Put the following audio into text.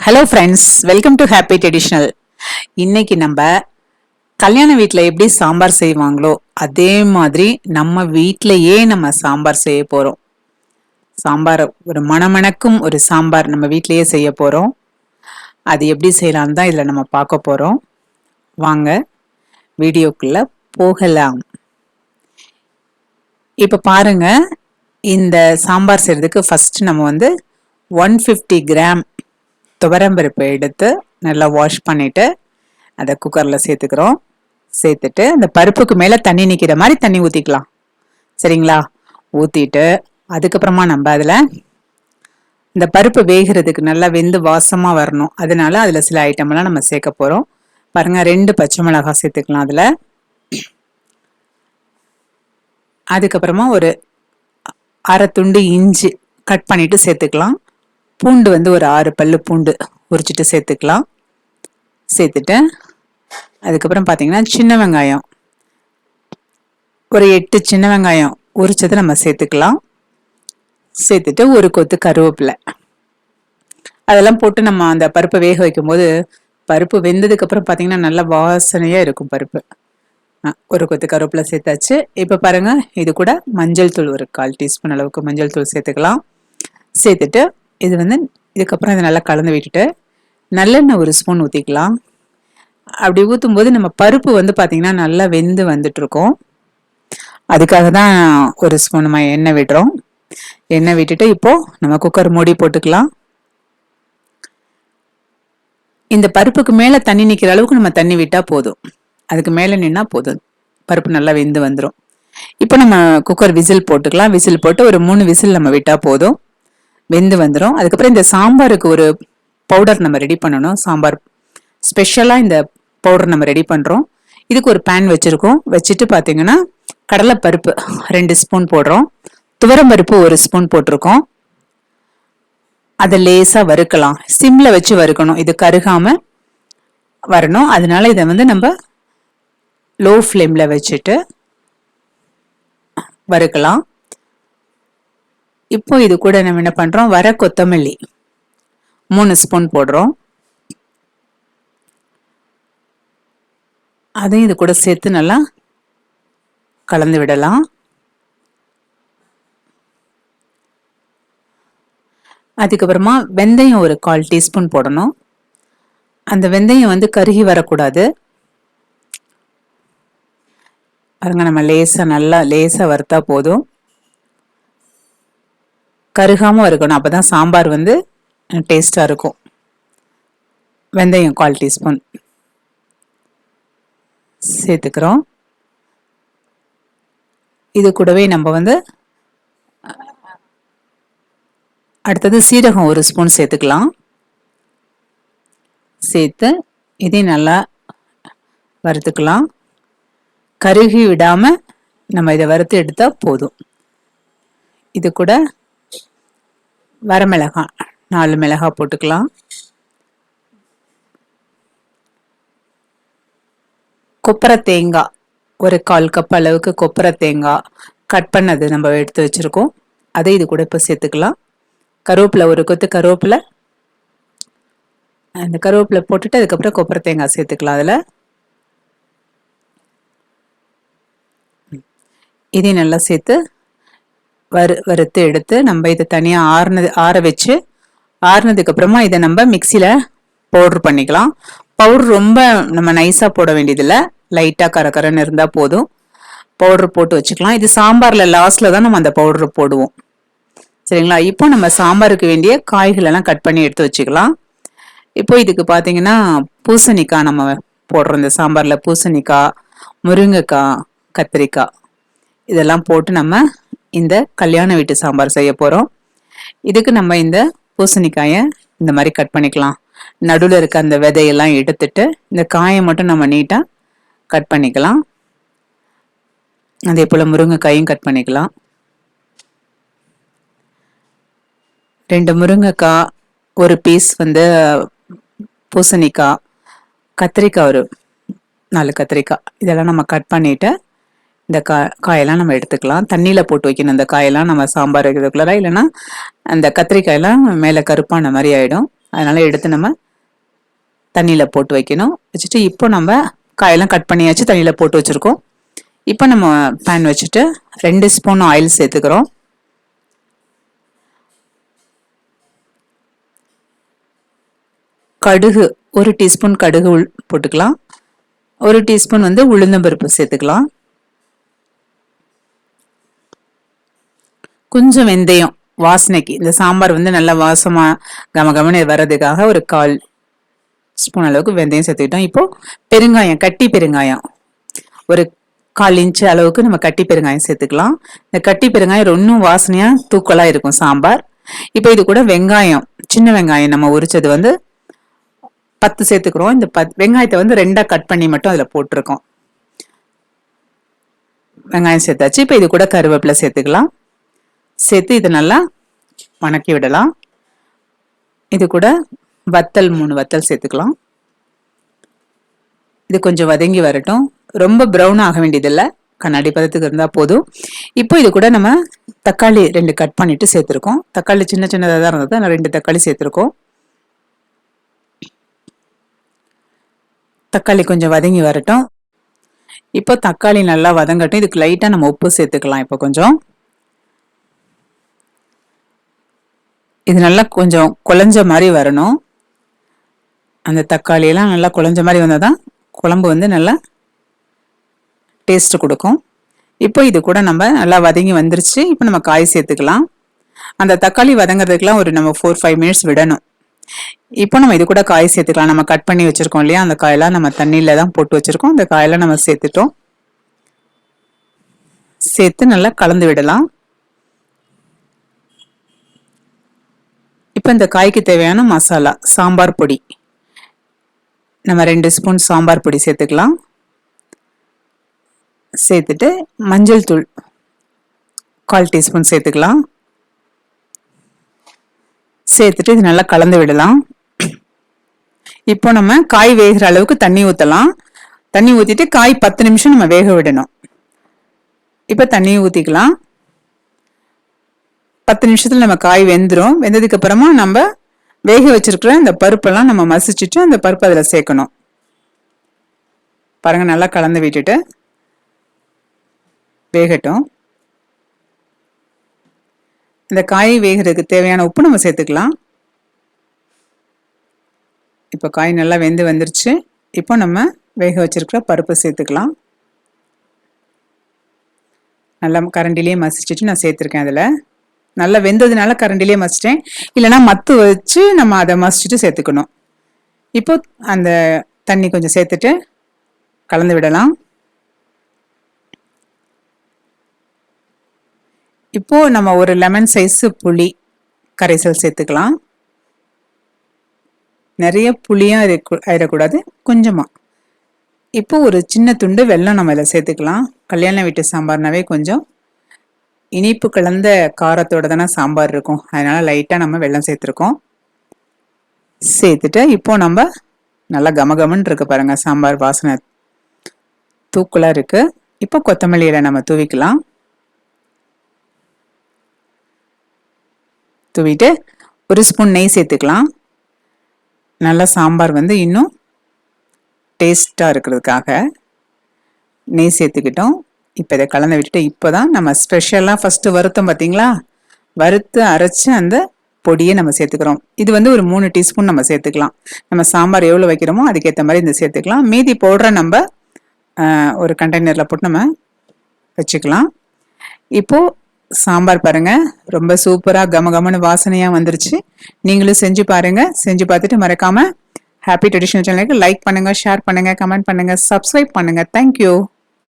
Hello friends welcome to happy traditional இன்னைக்கு நம்ம கல்யாண வீட்டில் எப்படி சாம்பார் செய்வாங்களோ அதே மாதிரி நம்ம வீட்டிலையே நம்ம சாம்பார் செய்ய போகிறோம் சாம்பார் ஒரு மணமணக்கும் ஒரு சாம்பார் நம்ம வீட்டிலையே செய்ய போகிறோம் அது எப்படி செய்யலான்னு தான் இதில் நம்ம பார்க்க போகிறோம் வாங்க வீடியோக்குள்ளே போகலாம். இப்போ பாருங்கள் இந்த சாம்பார் செய்கிறதுக்கு ஃபஸ்ட்டு நம்ம வந்து ஒன் ஃபிஃப்டி கிராம் துவரம்பருப்பு எடுத்து நல்லா வாஷ் பண்ணிட்டு அதை குக்கரில் சேர்த்துக்கிறோம். சேர்த்துட்டு அந்த பருப்புக்கு மேலே தண்ணி நிற்கிற மாதிரி தண்ணி ஊற்றிக்கலாம் சரிங்களா? ஊற்றிட்டு அதுக்கப்புறமா நம்ம அதில் இந்த பருப்பு வேகிறதுக்கு நல்லா வெந்து வாசமாக வரணும். அதனால அதில் சில ஐட்டம்லாம் நம்ம சேர்க்க போகிறோம் பாருங்கள் ரெண்டு பச்சை மிளகாய் சேர்த்துக்கலாம் அதில். அதுக்கப்புறமா ஒரு அரை துண்டு இஞ்சி கட் பண்ணிவிட்டு சேர்த்துக்கலாம். பூண்டு வந்து ஒரு ஆறு பல்லு பூண்டு உரிச்சிட்டு சேர்த்துக்கலாம். சேர்த்துட்டு அதுக்கப்புறம் பார்த்தீங்கன்னா சின்ன வெங்காயம். ஒரு எட்டு சின்ன வெங்காயம் உரிச்சதை நம்ம சேர்த்துக்கலாம். சேர்த்துட்டு ஒரு கொத்து கருவேப்பிலை. அதெல்லாம் போட்டு நம்ம அந்த பருப்பை வேக வைக்கும்போது பருப்பு வெந்ததுக்கு அப்புறம் பார்த்தீங்கன்னா நல்லா வாசனையாக இருக்கும் பருப்பு. ஒரு கொத்து கருவேப்பிலை சேர்த்தாச்சு. இப்போ பாருங்கள் இது கூட மஞ்சள் தூள் ஒரு கால் டீஸ்பூன் அளவுக்கு மஞ்சள் தூள் சேர்த்துக்கலாம். சேர்த்துட்டு இது வந்து இதுக்கப்புறம் இதை நல்லா கலந்து விட்டுட்டு நல்லெண்ணெய் ஒரு ஸ்பூன் ஊற்றிக்கலாம் அப்படி ஊற்றும் போது நம்ம பருப்பு வந்து பார்த்திங்கன்னா நல்லா வெந்து வந்துட்ருக்கோம் அதுக்காக தான் ஒரு ஸ்பூன் நம்ம எண்ணெய் விடுறோம். எண்ணெய் விட்டுட்டு இப்போது நம்ம குக்கர் மூடி போட்டுக்கலாம். இந்த பருப்புக்கு மேலே தண்ணி நிற்கிற அளவுக்கு நம்ம தண்ணி விட்டால் போதும். அதுக்கு மேலே நின்னா போதும். பருப்பு நல்லா வெந்து வந்துடும் இப்போ நம்ம குக்கர் விசில் போட்டுக்கலாம். விசில் போட்டு ஒரு மூணு விசில் நம்ம விட்டால் போதும். வெந்து வந்துடும் அதுக்கப்புறம் இந்த சாம்பாருக்கு ஒரு பவுடர் நம்ம ரெடி பண்ணணும். சாம்பார் ஸ்பெஷலாக இந்த பவுடர் நம்ம ரெடி பண்ணுறோம் இதுக்கு ஒரு பேன் வச்சுருக்கோம். வச்சுட்டு பார்த்தீங்கன்னா கடலைப்பருப்பு ரெண்டு ஸ்பூன் போடுறோம். துவரம்பருப்பு ஒரு ஸ்பூன் போட்டிருக்கோம். அதை லேசாக வறுக்கலாம். சிம்மில் வச்சு வறுக்கணும். இது கருகாமல் வரணும். அதனால இதை வந்து நம்ம லோ ஃப்ளேமில் வச்சுட்டு வறுக்கலாம். இப்போ இது கூட நம்ம என்ன பண்ணுறோம் வர கொத்தமல்லி. மூணு ஸ்பூன் போடுறோம். அதையும் இது கூட சேர்த்து நல்லா கலந்து விடலாம். அதுக்கப்புறமா வெந்தயம் ஒரு கால் டீஸ்பூன் போடணும். அந்த வெந்தயம் வந்து கருகி வரக்கூடாது. பாருங்க நம்ம லேசாக நல்லா லேசாக வறுத்தா போதும். கருகாம வறுக்கணும் அப்பதான் சாம்பார் வந்து டேஸ்ட்டாக இருக்கும். வெந்தயம் கால் டீஸ்பூன். சேர்த்துக்கிறோம். இது கூடவே நம்ம வந்து அடுத்தது சீரகம் ஒரு ஸ்பூன் சேர்த்துக்கலாம். சேர்த்து இதையும் நல்லா வறுத்துக்கலாம். கருகி விடாமல் நம்ம இதை வறுத்து எடுத்தால் போதும். இது கூட வரமிளகாய் நாலு மிளகாய் போட்டுக்கலாம். கொப்பரை தேங்காய் ஒரு கால் கப் அளவுக்கு கொப்பரை தேங்காய் கட் பண்ணது நம்ம எடுத்து வச்சுருக்கோம். அதை இது கூட இப்போ சேர்த்துக்கலாம். கருவேப்பிலை ஒரு கொத்து கருவேப்பிலை. அந்த கருவேப்பிலை போட்டுட்டு அதுக்கப்புறம் கொப்பரை தேங்காய் சேர்த்துக்கலாம் அதில். இதையும் நல்லா சேர்த்து வறு வறுத்து எடுத்து நம்ம இதை தனியாக ஆறுனது ஆற வச்சு ஆறுனதுக்கு அப்புறமா இதை நம்ம மிக்சியில் பவுட்ரு பண்ணிக்கலாம். பவுட்ரு ரொம்ப நம்ம நைஸாக போட வேண்டியதில்லை. லைட்டாக கரக்கரன்னு இருந்தால் போதும். பவுட்ரு போட்டு வச்சுக்கலாம். இது சாம்பாரில் லாஸ்ட்டில் தான் நம்ம அந்த பவுட்ரு போடுவோம். சரிங்களா? இப்போ நம்ம சாம்பாருக்கு வேண்டிய காய்களெல்லாம் கட் பண்ணி எடுத்து வச்சுக்கலாம். இப்போ இதுக்கு பார்த்தீங்கன்னா பூசணிக்காய் நம்ம போடுறோம். இந்த சாம்பாரில் பூசணிக்காய் முருங்கைக்காய் கத்திரிக்காய். இதெல்லாம் போட்டு நம்ம இந்த கல்யாண வீட்டு சாம்பார் செய்ய போகிறோம் இதுக்கு நம்ம இந்த பூசணிக்காயை இந்த மாதிரி கட் பண்ணிக்கலாம். நடுவில் இருக்க அந்த விதையெல்லாம் எடுத்துட்டு இந்த காயை மட்டும் நம்ம நீட்டாக கட் பண்ணிக்கலாம். அதே போல் முருங்கைக்காயும் கட் பண்ணிக்கலாம். ரெண்டு முருங்கைக்காய் ஒரு பீஸ் வந்து பூசணிக்காய் கத்திரிக்காய் ஒரு நாலு கத்திரிக்காய். இதெல்லாம் நம்ம கட் பண்ணிட்டு இந்த கா காயெல்லாம் நம்ம எடுத்துக்கலாம். தண்ணியில் போட்டு வைக்கணும். இந்த காயெல்லாம் நம்ம சாம்பார் வைக்கிறதுக்குள்ளார இல்லைன்னா அந்த கத்திரிக்காயெல்லாம் மேலே கருப்பான மாதிரி ஆகிடும் அதனால் எடுத்து நம்ம தண்ணியில் போட்டு வைக்கணும். வச்சுட்டு இப்போ நம்ம காயெல்லாம் கட் பண்ணியாச்சு தண்ணியில் போட்டு வச்சுருக்கோம். இப்போ நம்ம பேன் வச்சுட்டு ரெண்டு ஸ்பூன் ஆயில் சேர்த்துக்கிறோம். கடுகு ஒரு டீஸ்பூன் கடுகு போட்டுக்கலாம். ஒரு டீஸ்பூன் வந்து உளுந்தம்பருப்பு சேர்த்துக்கலாம். கொஞ்சம் வெந்தயம் வாசனைக்கு. இந்த சாம்பார் வந்து நல்லா வாசமாக கமனு வர்றதுக்காக ஒரு கால் ஸ்பூன் அளவுக்கு வெந்தயம் சேர்த்துக்கிட்டோம். இப்போ பெருங்காயம் கட்டி பெருங்காயம். ஒரு கால் இன்ச்சு அளவுக்கு நம்ம கட்டி பெருங்காயம் சேர்த்துக்கலாம். இந்த கட்டி பெருங்காயம் ரொன்னும் வாசனையாக தூக்கலாக இருக்கும் சாம்பார். இப்போ இது கூட வெங்காயம் சின்ன வெங்காயம் நம்ம உரிச்சது வந்து பத்து சேர்த்துக்கிறோம். இந்த பத் வெங்காயத்தை வந்து ரெண்டாக கட் பண்ணி மட்டும் அதில் போட்டிருக்கோம். வெங்காயம் சேர்த்தாச்சு. இப்போ இது கூட கருவேப்பிலை சேர்த்துக்கலாம். சேர்த்து இது நல்லா வணக்கி விடலாம். இது கூட வத்தல் மூணு வத்தல் சேர்த்துக்கலாம். இது கொஞ்சம் வதங்கி வரட்டும். ரொம்ப ப்ரௌன் ஆக வேண்டியதில்லை. கண்ணாடி பதத்துக்கு இருந்தால் போதும். இப்போ இது கூட நம்ம தக்காளி ரெண்டு கட் பண்ணிட்டு சேர்த்துருக்கோம். தக்காளி சின்ன சின்னதாக தான் இருந்தது. நான் ரெண்டு தக்காளி சேர்த்துருக்கோம். தக்காளி கொஞ்சம் வதங்கி வரட்டும். இப்போ தக்காளி நல்லா வதங்கட்டும். இதுக்கு லைட்டாக நம்ம உப்பு சேர்த்துக்கலாம் இப்போ கொஞ்சம். இது நல்லா கொஞ்சம் குழஞ்ச மாதிரி வரணும். அந்த தக்காளியெல்லாம் நல்லா குழஞ்ச மாதிரி வந்தால் தான் குழம்பு வந்து நல்லா டேஸ்ட்டு கொடுக்கும். இப்போ இது கூட நம்ம நல்லா வதங்கி வந்துருச்சு. இப்போ நம்ம காய் சேர்த்துக்கலாம். அந்த தக்காளி வதங்குறதுக்கெலாம் ஒரு நம்ம ஃபோர் ஃபைவ் மினிட்ஸ் விடணும். இப்போ நம்ம இது கூட காய் சேர்த்துக்கலாம். நம்ம கட் பண்ணி வச்சுருக்கோம் இல்லையா? அந்த காயெல்லாம் நம்ம தண்ணியில் தான் போட்டு வச்சுருக்கோம். அந்த காயெல்லாம் நம்ம சேர்த்துட்டோம். சேர்த்து நல்லா கலந்து விடலாம். இப்போ இந்த காய்க்கு தேவையான மசாலா சாம்பார் பொடி. நம்ம ரெண்டு ஸ்பூன் சாம்பார் பொடி சேர்த்துக்கலாம். சேர்த்துட்டு மஞ்சள் தூள் கால் டீஸ்பூன் சேர்த்துக்கலாம். சேர்த்துட்டு இது நல்லா கலந்து விடலாம். இப்போ நம்ம காய் வேகிற அளவுக்கு தண்ணி ஊற்றலாம் தண்ணி ஊற்றிட்டு காய் பத்து நிமிஷம் நம்ம வேக விடணும். இப்போ தண்ணி ஊற்றிக்கலாம் பத்து நிமிஷத்தில் நம்ம காய் வெந்துடும் வெந்ததுக்கு அப்புறமா நம்ம வேக வச்சிருக்கிற இந்த பருப்பெல்லாம் நம்ம மசிச்சுட்டு அந்த பருப்பு அதில் சேர்க்கணும். பாருங்க நல்லா கலந்து விட்டுட்டு வேகட்டும். இந்த காய் வேகிறதுக்கு தேவையான உப்பு நம்ம சேர்த்துக்கலாம். இப்போ காய் நல்லா வெந்து வந்துருச்சு. இப்போ நம்ம வேக வச்சிருக்கிற பருப்பு சேர்த்துக்கலாம். நல்லா கரண்டிலேயே மசிச்சுட்டு நான் சேர்த்துருக்கேன் அதில். நல்லா வெந்ததுனால கரண்டிலே மசிட்டேன் இல்லைனா மத்து வச்சு நம்ம அதை மசிச்சுட்டு சேர்த்துக்கணும். இப்போ அந்த தண்ணி கொஞ்சம் சேர்த்துட்டு கலந்து விடலாம். இப்போ நம்ம ஒரு லெமன் சைஸ் புளி கரைசல் சேர்த்துக்கலாம். நிறைய புளியாக ஆயிடக்கூடாது கொஞ்சமாக இப்போ ஒரு சின்ன துண்டு வெள்ளம் நம்ம இதில் சேர்த்துக்கலாம். கல்யாண வீட்டு சாம்பார்னாவே கொஞ்சம். இனிப்பு கலந்த காரத்தோட தானே சாம்பார் இருக்கும். அதனால் லைட்டாக நம்ம வெள்ளம் சேர்த்துருக்கோம். சேர்த்துட்டு இப்போ நம்ம நல்லா கமகமன் இருக்கு பாருங்க. சாம்பார் வாசனை தூக்கலாக இருக்கு. இப்போ கொத்தமல்லியில் நம்ம தூவிக்கலாம். தூவிட்டு ஒரு ஸ்பூன் நெய் சேர்த்துக்கலாம். நல்லா சாம்பார் வந்து இன்னும் டேஸ்ட்டாக இருக்கிறதுக்காக நெய் சேர்த்துக்கிட்டோம். இப்போ இதை கலந்து விட்டுட்டு இப்போ தான் நம்ம ஸ்பெஷலாக ஃபஸ்ட்டு வருத்தம் பார்த்தீங்களா? வறுத்து அரைச்சி அந்த பொடியை நம்ம சேர்த்துக்கிறோம். இது வந்து ஒரு மூணு டீஸ்பூன் நம்ம சேர்த்துக்கலாம். நம்ம சாம்பார் எவ்வளோ வைக்கிறோமோ அதுக்கேற்ற மாதிரி இந்த சேர்த்துக்கலாம். மீதி போடுற நம்ம ஒரு கண்டெய்னரில் போட்டு நம்ம வச்சுக்கலாம். இப்போது சாம்பார் பாருங்கள் ரொம்ப சூப்பராக கம கமனு வாசனையாக வந்துருச்சு. நீங்களும் செஞ்சு பாருங்கள் செஞ்சு பார்த்துட்டு மறக்காமல் ஹாப்பி ட்ரெடிஷ்னல் சேனலுக்கு லைக் பண்ணுங்கள் ஷேர் பண்ணுங்கள் கமெண்ட் பண்ணுங்கள் சப்ஸ்கிரைப் பண்ணுங்கள் தேங்க்யூ